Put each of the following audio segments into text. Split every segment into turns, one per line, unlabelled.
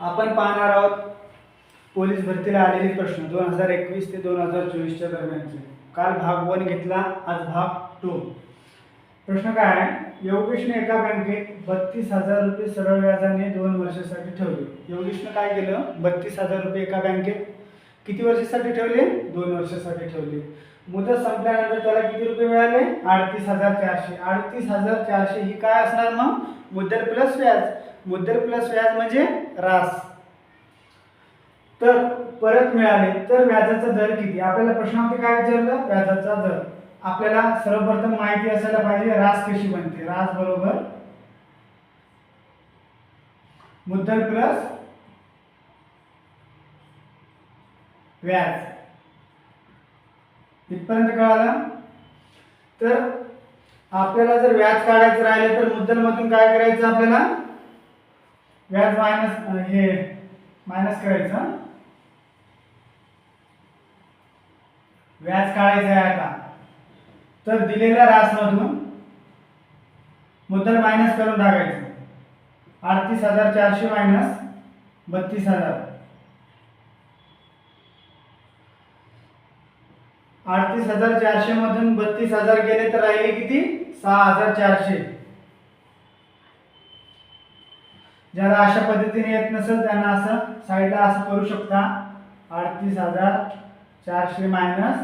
आपण पाहणार आहोत पोलीस भरतीला आलेले प्रश्न दोन हजार एकवीस ते दोन हजार चोवीसच्या दरम्यानचे. काल भाग वन घेतला आज भाग टू प्रश्न काय आहे? योगेशने एका बँकेत बत्तीस हजार रुपये सरळ व्याजाने दोन वर्षासाठी ठेवले. योगेशनं काय केलं? बत्तीस हजार रुपये एका बँकेत किती वर्षासाठी ठेवले? दोन वर्षासाठी ठेवले. मुदत संपल्यानंतर त्याला किती रुपये मिळाले? अडतीस हजार चारशे. अडतीस हजार चारशे ही काय असणार मग? मुद्दल प्लस व्याज. मुद्दल प्लस व्याज म्हणजे रास तर परत मिळाले तर व्याजाचा दर किती? आपल्याला प्रश्नामध्ये काय विचारलं? व्याजाचा दर. आपल्याला सर्वप्रथम माहिती असायला पाहिजे रास कशी बनते? रास बरोबर मुद्दल प्लस व्याज. इथपर्यंत कळालं? तर आपल्याला जर व्याज काढायचं राहिलं तर मुद्दल मधून काय करायचं आपल्याला? व्याज मायनस हे मायनस करायचं. व्याज काढायचं आहे आता. तर दिलेल्या रासमधून मुद्दल मायनस करून टाकायचं. अडतीस हजार चारशे मायनस बत्तीस हजार. अडतीस हजार चारशे मधून बत्तीस हजार गेले तर राहिले किती? सहा हजार चारशे. ज्याला अशा पद्धतीने येत नसेल त्यांना असं साईडला असं करू शकता. अडतीस हजार चारशे मायनस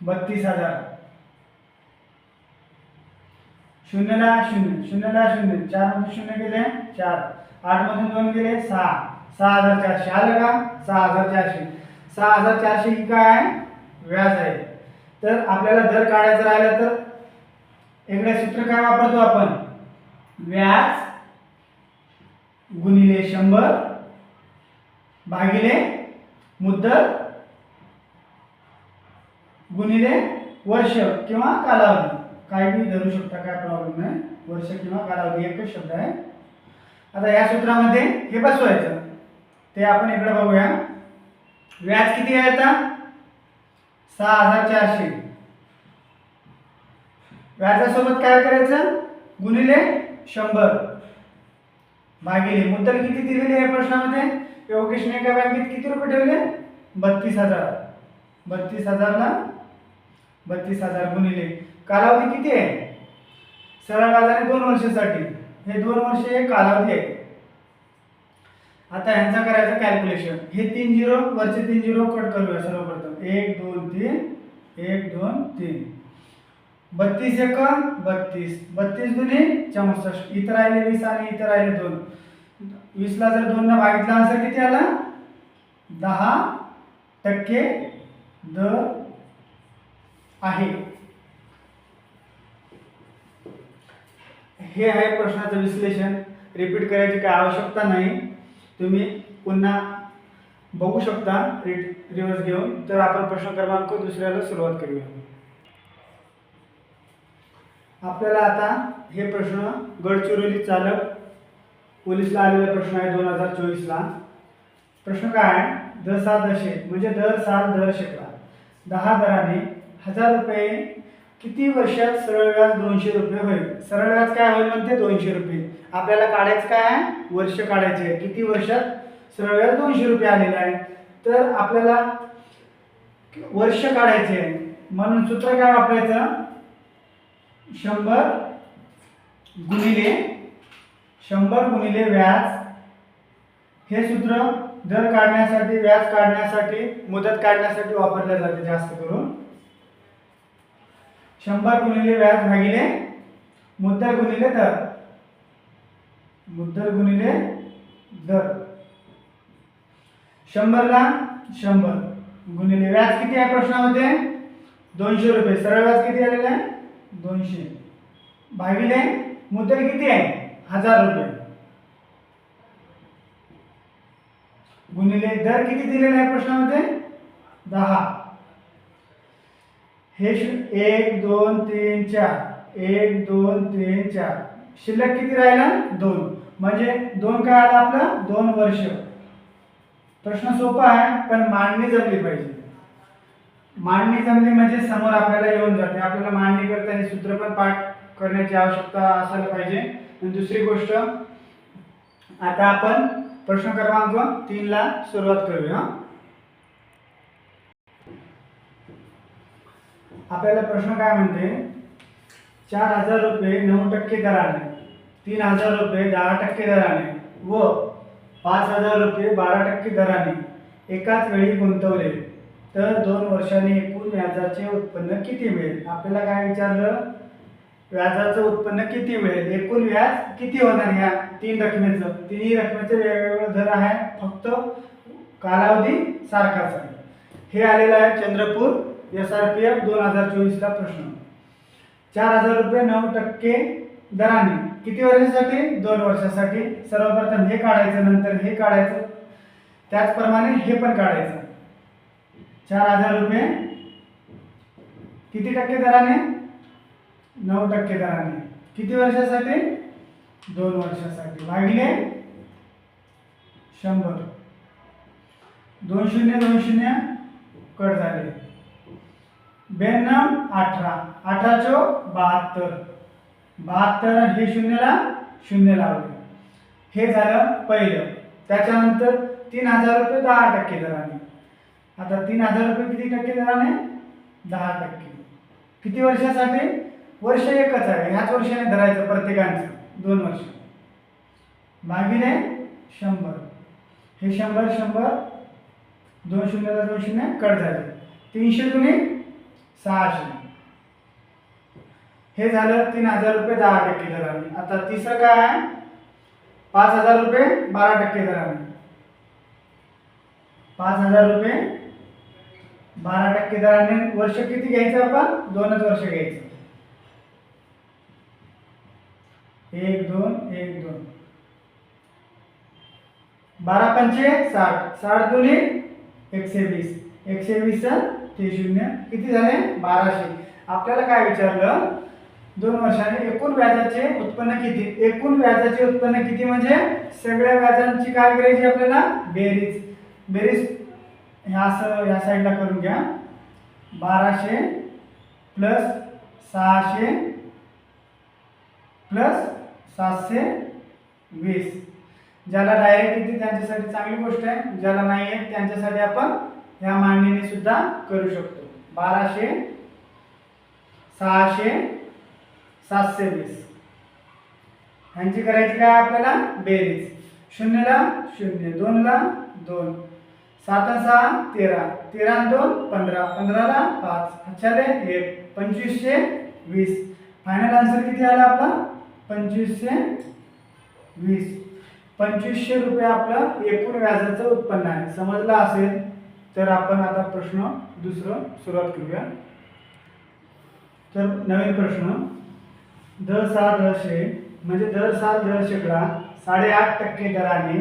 बत्तीस हजार. शून्यला शून्य शून्यला शून्य चार शून्य गेले चार. आठ मधून दोन गेले सहा. सहा हजार चारशे. आलं का? सहा हजार चारशे. सहा हजार चारशे ही काय? आहे व्याज आहे. तर आपल्याला दर काढायचं राहिलं तर इकडे सूत्र काय वापरतो आपण? व्याज गुणिले शंभर भागिले मुद्दल गुणिले वर्ष किंवा कालावधी. काय बी धरू शकता काय प्रॉब्लेम नाही. वर्ष किंवा कालावधी एकच शब्द आहे. आता या सूत्रामध्ये हे बसवायचं. ते आपण इकडे बघूया. व्याज किती आहे आता? सहा हजार चारशे. व्याजासोबत काय करायचं? गुणिले शंभर. भागिले मुद्दल किती दिलेली आहे प्रश्नामध्ये? योगेशने एका बँकेत किती रुपये ठेवले? बत्तीस हजार. बत्तीस हजारला बत्तीस हजार गुणिले. कालावधी किती आहे? सरळ व्याजाने दोन वर्षासाठी. हे दोन वर्ष हे कालावधी आहे. आता ह्यांचा करायचं कॅल्क्युलेशन हे तीन झिरो वरचे तीन झिरो कट करूया सर्वप्रथम. एक दोन तीन. एक दोन तीन. बत्तीस एक बत्तीस. बत्तीस दोन्ही चौसष्ट. इथं राहिले वीस आणि इथं राहिले दोन. वीसला जर दोननं भागितला आन्सर किती आला? दहा टक्के दर आहे. हे आहे प्रश्नाचं विश्लेषण. रिपीट करायची काय आवश्यकता नाही. तुम्ही पुन्हा बघू शकता. रिट रिव्हर्स घेऊन. तर आपण प्रश्न क्रमांक दुसऱ्याला सुरुवात करूया. आपल्याला आता हे प्रश्न गडचिरोली चालक पोलीसला आलेला प्रश्न आहे दोन हजार चोवीसला. प्रश्न काय आहे? सात दशे म्हणजे दर सात दर शेकडा. दहा दराने हजार रुपये किती वर्षात सरळ व्याज दोनशे रुपये होईल? सरळ व्याज काय होईल म्हणते? दोनशे रुपये. आपल्याला काढायचं काय आहे? वर्ष काढायचे आहे. किती वर्षात सरळ व्याज दोनशे रुपये आलेलं आहे? तर आपल्याला वर्ष काढायचे आहे. म्हणून सूत्र काय वापरायचं? शंभर गुणिले शंभर गुणिले व्याज. हे सूत्र दर काढण्यासाठी व्याज काढण्यासाठी मुदत काढण्यासाठी वापरले जाते जास्त करून. शंभर गुणिले व्याज भागिले मुद्दल गुणिले दर. मुद्दल गुणिले दर. शंभरला शंभर गुणिले व्याज किती आहे प्रश्नामध्ये? दोनशे रुपये. सरळ व्याज किती आलेलं आहे? दोनशे. भागिले मुद्दल किती आहे? हजार रुपये. गुणिले दर किती दिलेला आहे प्रश्नामध्ये? दहा. हे एक दोन तीन चार. एक दोन तीन चार. शिल्लक किती राहिला? दोन. म्हणजे दोन काय आला आपला? दोन वर्ष. प्रश्न सोपा आहे पण मांडणी जपली पाहिजे. मांडणी जमली म्हणजे समोर आपल्याला येऊन जाते. आपल्याला मांडणी करता हे सूत्र पण पाठ करण्याची आवश्यकता असायला पाहिजे. आणि दुसरी गोष्ट आता आपण प्रश्न क्रमांक तीनला सुरुवात करूया. आपल्याला प्रश्न काय म्हणते? चार हजार रुपये नऊ टक्के दराने तीन हजार रुपये दहा टक्के दराने व पाच हजार रुपये बारा टक्के दराने एकाच वेळी गुंतवले. तर दोन वर्षाने एकूण व्याजाचे उत्पन्न किती मिळेल? आपल्याला काय विचारलं? व्याजाचं उत्पन्न किती मिळेल? एकूण व्याज किती होणार ह्या तीन रकमेचं? तिन्ही रकमेचे वेगवेगळं दर आहे. फक्त कालावधी सारखाच आहे. हे आलेलं आहे Chandrapur S R P F दोन हजार चोवीसला प्रश्न. चार हजार रुपये नऊ टक्के दराने किती वर्षासाठी? दोन वर्षासाठी. सर्वप्रथम हे काढायचं नंतर हे काढायचं. त्याचप्रमाणे हे पण काढायचं. चार हजार रुपये. किती टक्के दराने? नऊ टक्के दराने. किती वर्षासाठी? दोन वर्षासाठी. भागिले? शंभर. दोन शून्य दोन शून्य. कट झाले. ब्याण्णव अठरा. अठरा चो बहात्तर बहात्तर हे शून्यला शून्य लावले. हे झालं पहिलं. त्याच्यानंतर तीन हजार रुपये दहा टक्के दराने. आता तीन हजार रुपये किती टक्के दराने दहा टक्के. किती वर्षासाठी? वर्ष एकच आहे. ह्याच वर्षाने धरायचं प्रत्येकांचं. दोन वर्ष. भागिले शंभर. हे शंभर शंभर दोन शून्यला दोन शून्य कट झाले. तीनशे दुने सहाशे. हे झालं तीन हजार रुपये दहा टक्के दराने. आता तिसरं काय आहे? पाच हजार रुपये बारा टक्के दराने. पाच हजार रुपये बारा टक्के दराने वर्ष किती घ्यायचं आपण? दोनच वर्ष घ्यायचं. एक दोन एक दोन. बारा पंचे साठ. साठ दोन्ही एकशे वीस. एकशे वीस ते शून्य. किती झाले? बाराशे. आपल्याला काय विचारलं? दोन वर्षाने एकूण व्याजाचे उत्पन्न किती? एकूण व्याजाचे उत्पन्न किती म्हणजे? सगळ्या व्याजांची काय करायची आपल्याला? बेरीज. बेरीज ह्या असं ह्या साईडला करून घ्या. बाराशे प्लस सहाशे प्लस सातशे वीस. ज्याला डायरेक्ट येते त्यांच्यासाठी चांगली गोष्ट आहे. ज्याला नाही आहे त्यांच्यासाठी आपण ह्या मांडणीने सुद्धा करू शकतो. बाराशे सहाशे सातशे वीस. ह्यांची करायची काय आपल्याला? बेरीज. शून्यला शून्य दोनला दोन. सात सहा तेरा. तेरा दोन पंधरा. पंधराला पाच. अच्छाले एक. पंचवीसशे वीस. फायनल आन्सर किती आला आपला? पंचवीसशे वीस. पंचवीसशे रुपये आपलं एकूण व्याजाचं उत्पन्न आहे. समजलं असेल तर आपण आता प्रश्न दुसरं सुरुवात करूया. तर नवीन प्रश्न. दर सहा दरशे म्हणजे दर सहा दर शेकडा साडेआठ टक्के दराने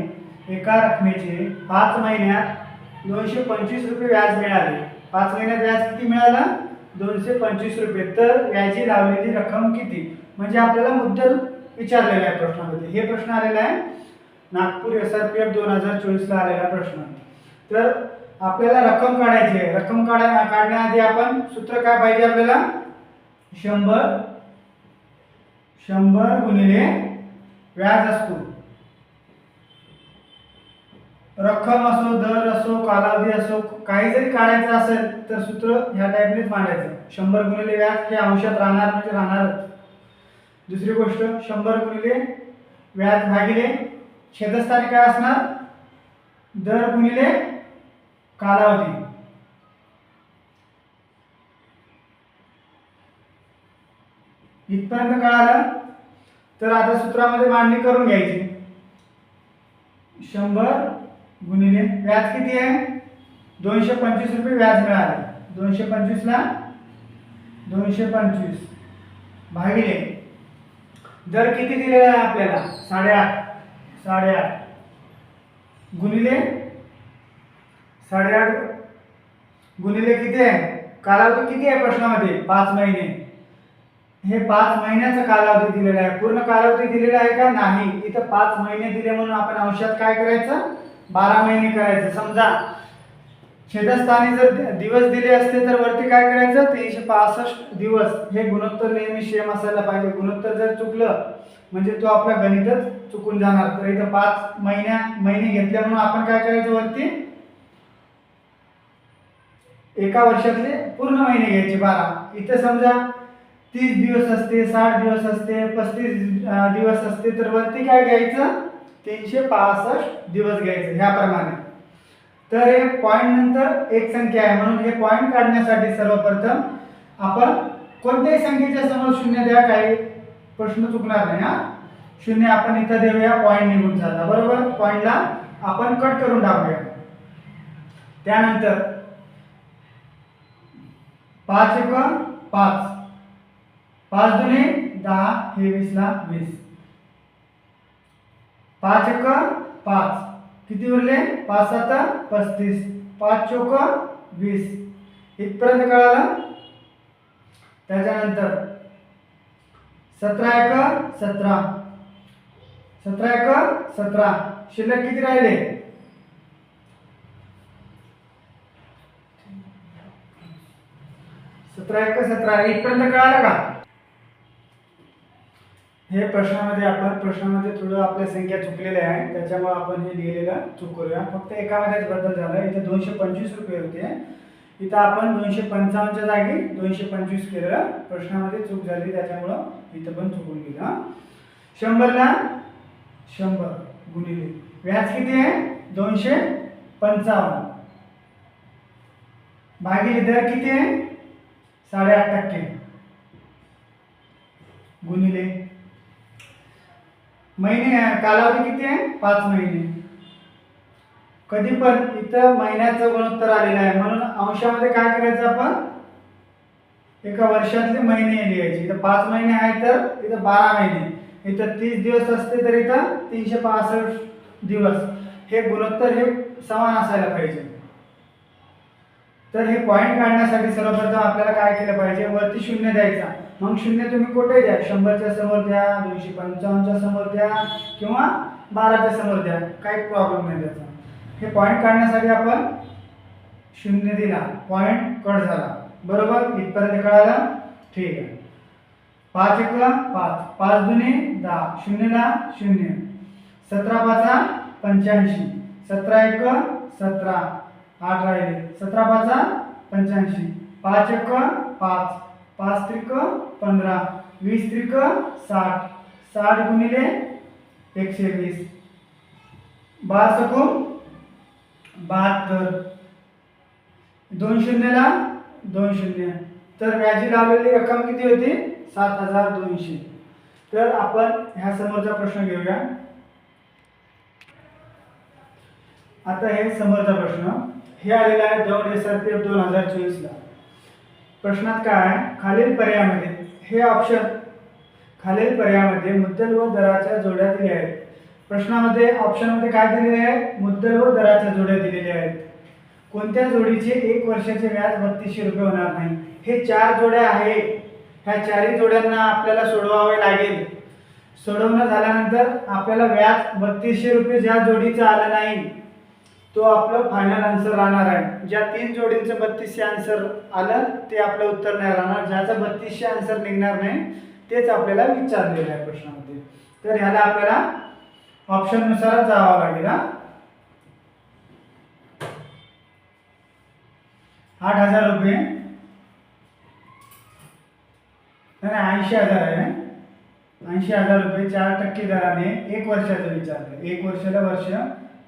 एका रकमेचे पाच महिन्यात दोनशे पंचवीस रुपये व्याज मिळाले. पाच महिन्यात व्याज किती मिळालं? दोनशे पंचवीस रुपये. तर व्याजी लावलेली रक्कम किती? म्हणजे आपल्याला मुद्दल विचारलेला आहे प्रश्नामध्ये. हे प्रश्न आलेला आहे. Nagpur S R P F दोन हजार चोवीसला आलेला प्रश्न. तर आपल्याला रक्कम काढायची आहे. रक्कम काढा काढण्याआधी आपण सूत्र काय पाहिजे आपल्याला? शंभर शंभर गुणिले व्याज असतो. रक्कम असो दर असो कालावधी असो काही जरी काढायचं असेल तर सूत्र ह्या टाईपनेच मांडायचं. शंभर गुणिले व्याज हे अंशात राहणार म्हणजे राहणारच. दुसरी गोष्ट शंभर गुणिले व्याज भागिले छेदस्थानी काय असणार? दर गुणिले कालावधी. इथपर्यंत कळालं? तर आता सूत्रामध्ये मांडणी करून घ्यायची. शंभर गुणिले व्याज किती आहे? दोनशे पंचवीस रुपये व्याज मिळाले. दोनशे पंचवीसला दोनशे पंचवीस. भागिले. दर किती दिलेला आहे आपल्याला? साडेआठ. साडेआठ. गुणिले साडेआठ. गुणिले किती आहे? कालावधी किती आहे प्रश्नामध्ये? पाच महिने. हे पाच महिन्याचा कालावधी दिलेला आहे. पूर्ण कालावधी दिलेला आहे का? नाही. इथं पाच महिने दिले म्हणून आपण अंशात काय करायचं? बारा महिने करायचं. समजा छेदस्थानी जर दिवस दिले असते तर वरती काय करायचं? तीनशे पासष्ट दिवस. हे गुणोत्तर नेहमी सेम असायला पाहिजे. गुणोत्तर जर चुकलं म्हणजे तो आपला गणितच चुकून जाणार. तर इथं पाच महिन्या महिने घेतल्या म्हणून आपण काय करायचं वरती? एका वर्षातले पूर्ण महिने घ्यायचे बारा. इथं समजा तीस दिवस असते साठ दिवस असते पस्तीस दिवस असते तर वरती काय घ्यायचं? तीनशे पासष्ट दिवस घ्यायचे ह्याप्रमाणे. तर हे पॉईंट नंतर एक संख्या आहे म्हणून हे पॉईंट काढण्यासाठी सर्वप्रथम आपण कोणत्याही संख्येच्या समोर शून्य द्या काही प्रश्न चुकणार नाही हा. शून्य आपण इथं देऊया पॉईंट निघून झाला बरोबर? पॉईंटला आपण कट करून टाकूया. त्यानंतर पाच एक पाच. पाच दुने दहा हे वीसला वीस. पाच एक पाच. किती उरले? पाच सात पस्तीस. पाच चोक वीस. इथपर्यंत कळालं? त्याच्यानंतर सतरा एक सतरा. सतरा एक सतरा. शिल्लक किती राहिले? सतरा एक सतरा. इथपर्यंत कळालं का? हे प्रश्नामध्ये आपण प्रश्नामध्ये थोडं आपल्या संख्या चुकलेल्या आहे त्याच्यामुळे आपण हे लिहिलेलं चूक करूया. फक्त एकामध्येच बदल झाला. इथे दोनशे पंचवीस रुपये होते. इथं आपण दोनशे पंचावन्नच्या जागी दोनशे पंचवीस केलेला प्रश्नामध्ये चूक झाली. त्याच्यामुळं इथं पण चुकून गेलं. शंभरला शंभर गुणिले. व्याज किती आहे? दोनशे पंचावन्न. भागिले दर किती आहे? साडेआठ टक्के. गुणिले. महिने कालावधी किती आहे? पाच महिने. कधी पण इथं महिन्याचं गुणोत्तर आलेलं आहे. म्हणून अंशामध्ये काय करायचं आपण? एका वर्षातले महिने लिहायचे. इथं पाच महिने आहे तर इथं बारा महिने. इथं तीस दिवस असते तर इथं तीनशे पासष्ट दिवस. हे गुणोत्तर हे समान असायला पाहिजे. तर हे पॉईंट काढण्यासाठी सर्वप्रथम आपल्याला काय केलं पाहिजे? वरती शून्य द्यायचा. मग शून्य तुम्ही कुठे द्या? शंभरच्या समोर द्या दोनशे पंचावन्नच्या समोर द्या किंवा बाराच्या समोर द्या. काही प्रॉब्लेम नाही त्याचा. हे पॉईंट काढण्यासाठी आपण शून्य दिला. पॉईंट कट झाला. बरोबर? इथपर्यंत कळालं? ठीक आहे. पाच एक पाच. पाच दुने दहा. शून्यला शून्य. सतरा पाचा पंच्याऐंशी. सतरा एक सतरा. आठ राहिले. सतरा पाचा पंच्याऐंशी. पाच एक पाच. पाच त्रिक पंधरा. वीस त्रिक साठ. साठ गुणिले एकशे वीस. बारा सकून बहात्तर. दोन शून्यला दोन शून्य. तर व्याजी लावलेली रक्कम किती होती? सात हजार दोनशे. तर आपण ह्या समोरचा प्रश्न घेऊया. आता हे समोरचा प्रश्न. हे आलेला आहे दोन एस आर पी एफ दोन हजार चोवीसला. प्रश्नात काय आहे? खालील पर्यायामध्ये हे ऑप्शन खालील पर्यायामध्ये मुद्दल व दराच्या जोड्या दिल्या आहेत. प्रश्नामध्ये ऑप्शनमध्ये काय दिलेले आहे? मुद्दल व दराच्या जोड्या दिलेल्या आहेत. कोणत्या जोडीचे एक वर्षाचे व्याज बत्तीसशे रुपये होणार नाही? हे चार जोड्या आहे ह्या चारही जोड्यांना आपल्याला सोडवावे लागेल. सोडवणं झाल्यानंतर आपल्याला व्याज बत्तीसशे रुपये ज्या जोडीचं आलं नाही तो आपलं फायनल आन्सर राहणार आहे. ज्या तीन जोडींचं बत्तीसशे आन्सर आलं ते आपलं उत्तर नाही राहणार. ज्याचं बत्तीसशे आन्सर निघणार नाही तेच आपल्याला विचारलेलं आहे प्रश्नामध्ये. तर ह्याला आपल्याला ऑप्शननुसारच जावं लागेल हा. आठ हजार रुपये. नाही ऐंशी हजार आहे ऐंशी हजार रुपये चार टक्के दराने एक वर्षाचं विचारलं. एक वर्षाला वर्ष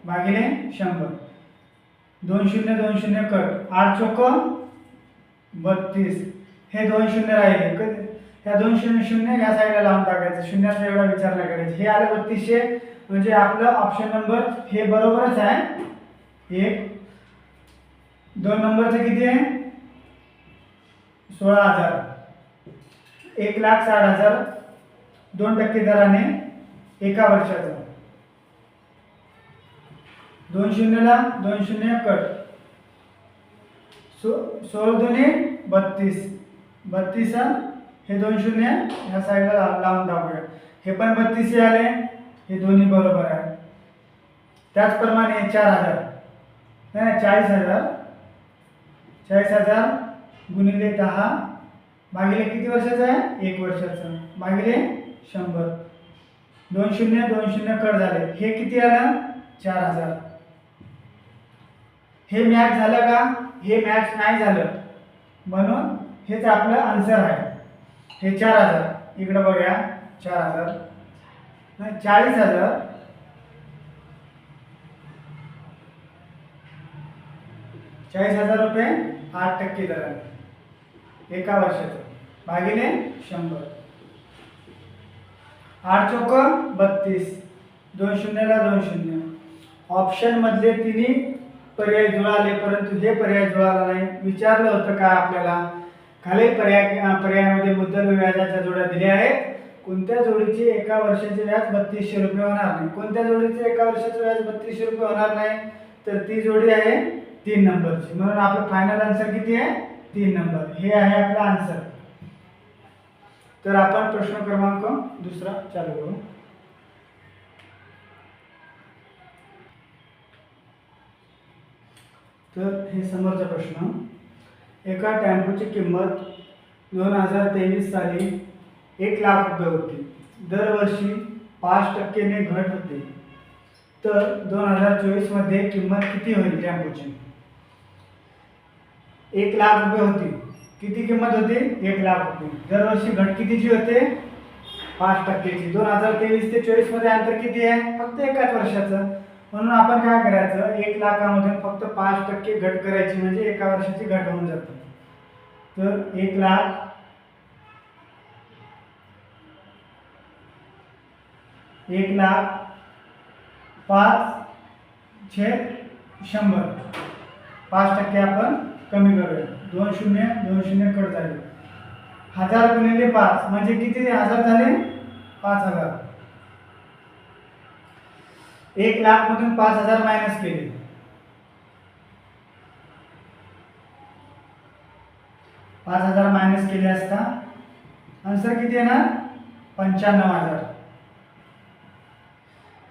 भागिले शंभर. दोन शून्य दोन शून्य कट. आठ चोक बत्तीस. हे दोन शून्य राहिले. कधी ह्या दोन शून्य शून्य ह्या साईडला लावून टाकायचं. शून्याचा एवढा विचार नाही करायचा. हे आलं बत्तीसशे. म्हणजे आपलं ऑप्शन नंबर हे बरोबरच आहे. एक. दोन नंबरचं किती आहे? सोळा हजार. एक लाख साठ हजार. दोन टक्के दराने एका वर्षाचं. दोन शून्यला दोन शून्य कट. सो सोळा दोन्ही बत्तीस. बत्तीस हे दोन शून्य ह्या साईडला लावून टाकूया हे पण बत्तीस आले हे दोन्ही बरोबर आहे. त्याचप्रमाणे हे चार हजार. नाही नाही, चाळीस हजार. चाळीस हजार गुणिले दहा भागिले किती वर्षाचं आहे? एक वर्षाचं. भागिले शंभर. दोन शून्य दोन शून्य कट झाले. हे किती आलं? चार हजार. हे मॅच झालं का? हे मॅच नाही झालं. म्हणून हेच आपलं आन्सर आहे. हे चार हजार. इकडं बघा चार हजार. नाही, चाळीस हजार. चाळीस हजार रुपये आठ टक्के दराने एका वर्षाचं. भागिले शंभर. आठ चौक बत्तीस. दोन शून्यला दोन शून्य. ऑप्शनमधले तिन्ही पर्याय जुळाले परंतु हे पर्याय जुळाला नाही. विचारलं होतं का आपल्याला? खालील पर्याय पर्यायामध्ये मुद्दल व्याजाच्या जोड्या दिल्या आहेत. कोणत्या जोडीचे एका वर्षाचे व्याज बत्तीसशे रुपये होणार नाही? कोणत्या जोडीचे एका वर्षाचं व्याज बत्तीसशे रुपये होणार नाही? तर ती जोडी आहे तीन नंबरची. म्हणून आपलं फायनल आन्सर किती आहे? तीन नंबर. हे आहे आपलं आन्सर तर आपण प्रश्न क्रमांक दुसरा चालू करू. तर हे समोरचा प्रश्न. एका टॅम्पोची किंमत दोन हजार तेवीस साली एक लाख रुपये होती. दरवर्षी पाच टक्केने घट होते. तर दोन हजार चोवीसमध्ये किंमत किती होईल टॅम्पोची? एक लाख रुपये होती. किती किंमत होती? एक लाख रुपये. दरवर्षी घट कितीची होते? पाच टक्क्याची दोन हजार तेवीस ते चोवीसमध्ये अंतर किती आहे? फक्त एकाच वर्षाचं. म्हणून आपण काय करायचं एक लाखामधून फक्त पाच टक्के घट करायची म्हणजे एका वर्षाची घट होऊन जाते. तर एक लाख एक लाख पाच छेद शंभर. पाच टक्के आपण कमी करूया. दोन शून्य दोन शून्य कट झाले. हजार गुणिले पाच म्हणजे किती? हजार झाले? पाच हजार. एक लाख मधून पाच हजार मायनस केले. पाच हजार मायनस केले असता आन्सर किती येणार? पंच्याण्णव हजार.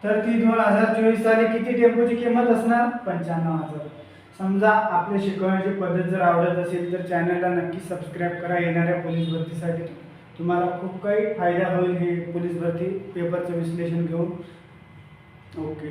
तर ती दोन हजार चोवीस साली किती टेम्पोची किंमत असणार? पंच्याण्णव हजार. समजा आपल्या शिकवण्याची पद्धत जर आवडत असेल तर चॅनलला नक्की सबस्क्राईब करा. येणाऱ्या पोलीस भरतीसाठी तुम्हाला खूप काही फायदा होईल हे पोलीस भरती पेपरचं विश्लेषण घेऊन. ओके